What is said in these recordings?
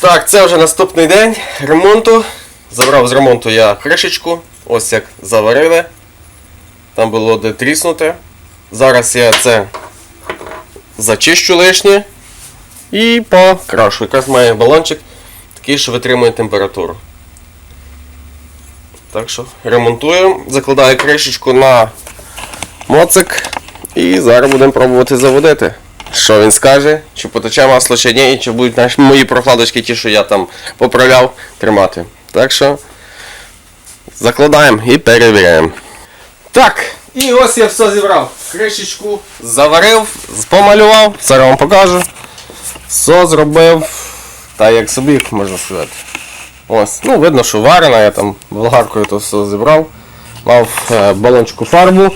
Так, це вже наступний день ремонту. Забрав з ремонту я кришечку. Ось як заварили. Там було де тріснути. Зараз я це зачищу лишнє і покрашу. Якраз має балончик такий, що витримує температуру. Так що ремонтую, закладаю кришечку на моцик і зараз будемо пробувати заводити. Що він скаже, чи потече масло чи ні, і чи будуть наші мої прокладочки, ті, що я там поправляв, тримати. Так що закладаємо і перевіряємо. Так, і ось я все зібрав. Кришечку заварив, помалював, зараз вам покажу. Все зробив. Та як собі, можна сказати. Ось, ну видно, що варена, я там болгаркою то все зібрав. Мав е, балончику фарбу,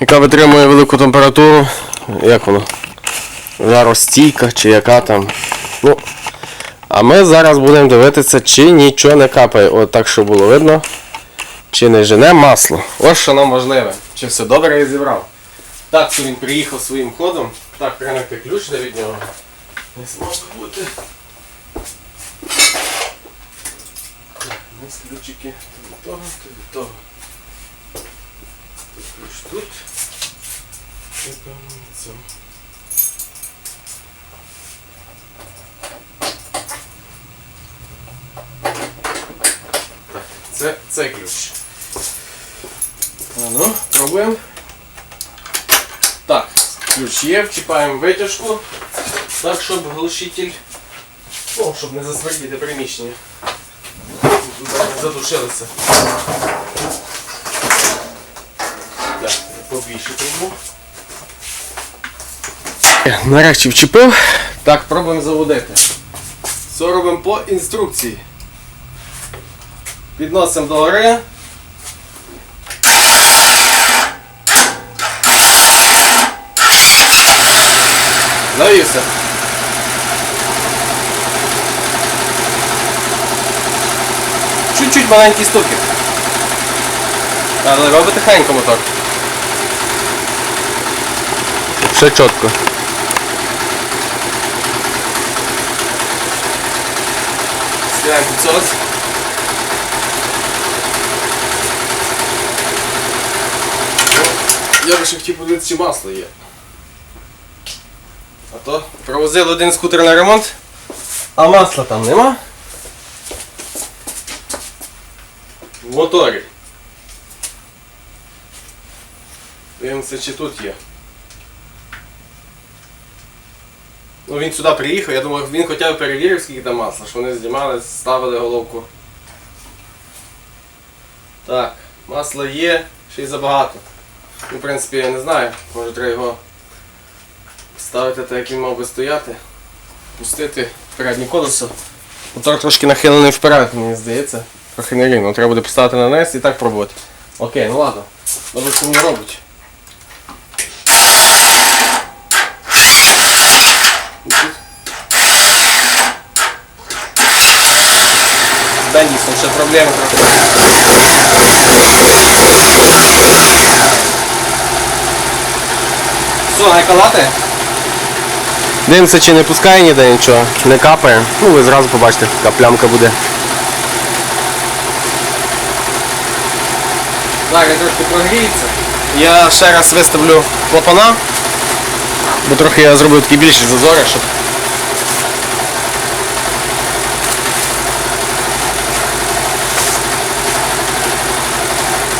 яка витримує велику температуру. Як воно? Жаростійка чи яка там. Ну, а ми зараз будемо дивитися, чи нічого не капає. От так, щоб було видно. Чи не жене масло. Ось що нам важливе. Чи все добре я зібрав. Так, що він приїхав своїм ходом. Так, прийняти ключ де від нього. Не зможе бути. Так, ключики то від того, то від того. Тут ключ тут. І цьому. Це, це ключ. Ну, пробуємо. Так, ключ є, вчіпаємо витяжку, так, щоб глушитель, ну, щоб не засмердіти приміщення. Задушилося. Так, побільше тому. Нарешті вчепив. Так, пробуємо заводити. Все робимо по інструкції. Підносимо до гори. Навівся. Чуть-чуть маленький стукіт. Але робить тихенько мотор. Все чітко. Стираємо підсос. Ну, Я би ще хотів подивитися, чи масло є. А то провозили один скутер на ремонт, а масла там нема. В моторі. Дивимося, чи тут є. Ну він сюди приїхав, я думаю, він хоча б перевірив, скільки там масла, що вони знімали, ставили головку. Так, масло є, ще й забагато. Ну, в принципі, я не знаю, може треба його ставити так, як він мав би стояти, пустити переднє колесо. Мотор трошки нахилений вперед, мені здається. Трохи не рівно. Треба буде поставити на низ і так пробувати. Окей, ну ладно. Добре, що не робить. Да ні, ще проблеми трохи. Все, гайкалати? Дивимося, чи не пускає ніде нічого, не капає. Ну ви зразу побачите, яка плямка буде. Так, я трошки прогріється. Я ще раз виставлю клапана, бо трохи я зробив такі більші зазори, щоб.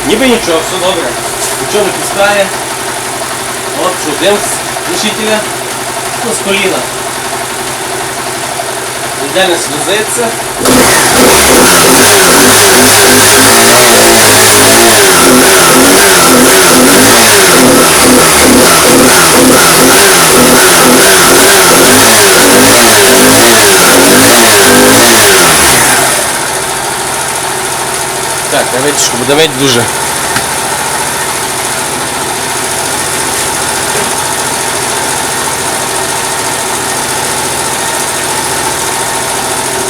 Ніби нічого, все добре. Нічого не пускає. От що, дим з глушителя. Ну, з коліна. Ніде не сльозиться. Так, на витяжку буде мить дуже.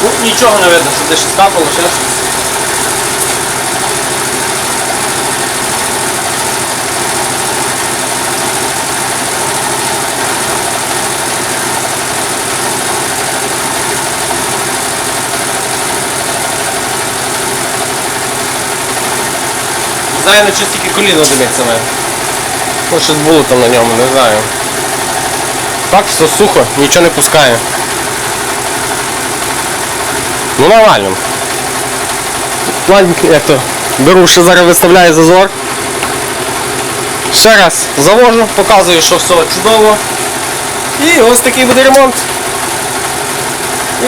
Ну, Нічого не видно, десь щось капало, ще. Знаю, на чого стільки коліно дивиться мене. Може щось було там на ньому, не знаю. Так, все сухо, нічого не пускає. Ну нормально. Ладненько, як то. Беру, що зараз виставляє зазор. Ще раз завожу, показую, що все чудово. І ось такий буде ремонт.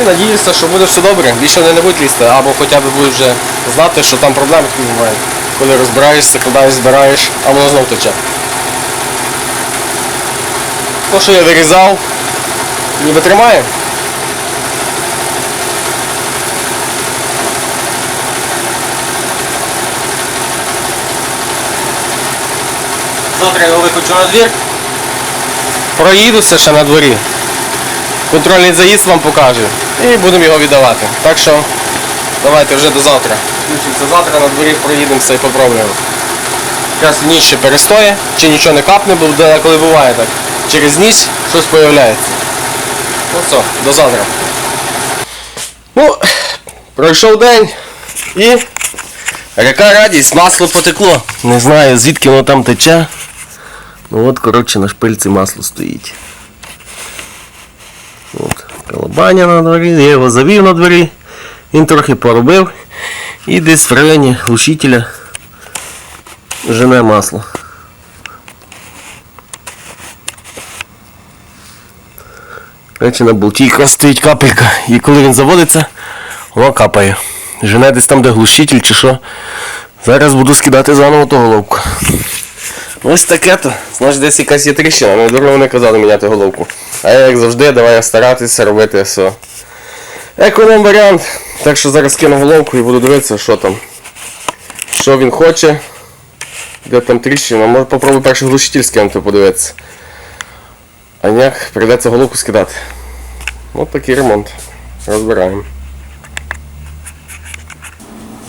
І надіюся, що буде все добре. Більше вони не будуть лізти, або хоча б будуть вже знати, що там проблеми немає. Коли розбираєшся, куди збираєш, а воно знов тече. То, що я вирізав, ніби тримає. Завтра я його виключу на двір. Проїдуся ще на дворі. Контрольний заїзд вам покажу. І будемо його віддавати. Так що давайте вже до завтра. Включиться завтра на дворі, проїдемося і попробуємо. Якраз ніч ще перестоє, чи нічого не капне, бо коли буває так. Через ніч щось з'являється. Ну все, до завтра. Ну, пройшов день і яка радість, масло потекло. Не знаю звідки воно там тече. Ну от, коротше, на шпильці масло стоїть. От, колобаня на дворі, я його завів на дворі, він трохи поробив і десь в районі глушителя жене масло. Речі на болті якраз стоїть капелька, і коли він заводиться, воно капає. Жене десь там, де глушитель чи що. Зараз буду скидати заново ту головку. Ось таке то. Значить десь якась є тріщина, не дурно вони казали міняти головку. А я як завжди, давай старатися робити все. Економ варіант. Так що зараз кину головку і буду дивитися, що там. Що він хоче. Де там тріщина. Може попробую перший глушитель скинути, подивитися. А ніяк прийдеться головку скидати. Ось такий ремонт. Розбираємо.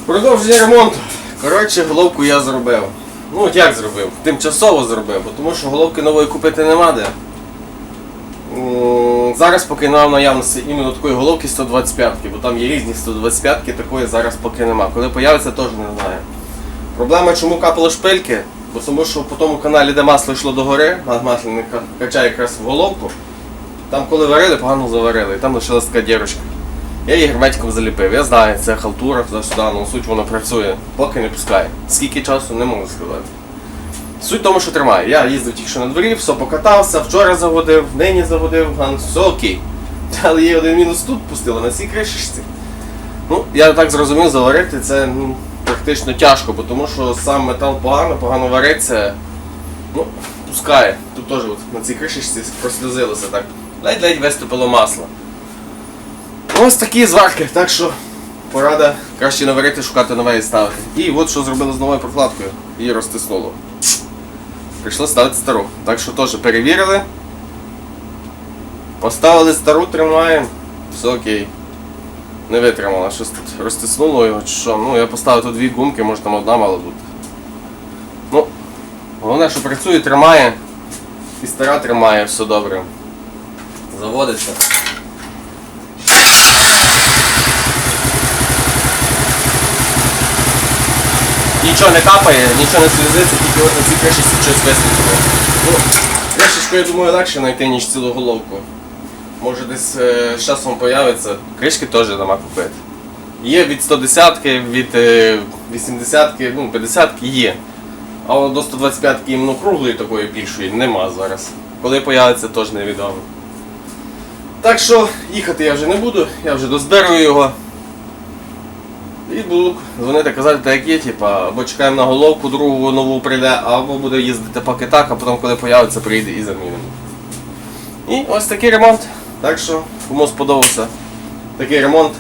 Продовження ремонту. Коротше, головку я зробив. Ну от як зробив? Тимчасово зробив, бо тому що головки нової купити нема де. Зараз поки нема в наявності іменно такої головки 125-ки, бо там є різні 125-ки, такої зараз поки нема. Коли появиться, теж не знаю. Проблема, чому капали шпильки, бо тому що по тому каналі, де масло йшло до гори, масло не качає якраз в головку, там коли варили, погано заварили, і там лишилась така дірочка. Я її герметиком заліпив. Я знаю, це халтура туди-сюди, ну суть воно працює, поки не пускає. Скільки часу не можу сказати. Суть в тому, що тримає. Я їздив тільки на дворі, все покатався, вчора заводив, нині заводив, ган, все окей. Але є один мінус тут пустило на цій кришечці. Ну, я так зрозумів, заварити це ну, практично тяжко, бо тому що сам метал погано, погано вариться. Ну, пускає. Тут теж на цій кришечці прослізилося так. Ледь-ледь виступило масло. Ось такі зварки, так що порада краще наварити, шукати нове і ставити. І от що зробили з новою прокладкою. Її розтиснуло. Прийшло ставити стару. Так що теж перевірили. Поставили стару, тримаємо. Все окей. Не витримала, щось тут розтиснуло його чи що. Ну, я поставив тут дві гумки, може там одна мала бути. Ну, головне, що працює, тримає. І стара тримає, все добре. Заводиться. Нічого не капає, нічого не слізиться, тільки от на цій кришечці щось висвітло. Ну, кришечку, я думаю, легше знайти, ніж цілу головку. Може десь е, з часом появиться. Кришки теж нема купити. Є від 110 від е, 80 ну 50 є. А до 125 іменно круглої такої більшої нема зараз. Коли появиться, теж невідомо. Так що їхати я вже не буду, я вже дозберую його. І буду дзвонити, казати, так є, типа, або чекаємо на головку, другу нову прийде, або буде їздити поки так, а потім, коли появиться, прийде і замінимо. І ось такий ремонт. Так що, кому сподобався такий ремонт,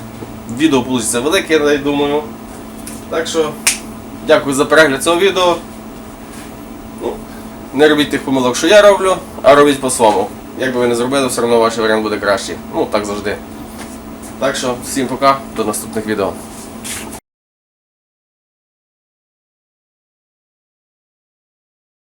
відео вийде велике, я думаю. Так що, дякую за перегляд цього відео. Ну, не робіть тих помилок, що я роблю, а робіть по-своєму. Як би ви не зробили, все одно ваш варіант буде кращий. Ну, так завжди. Так що, всім пока, до наступних відео.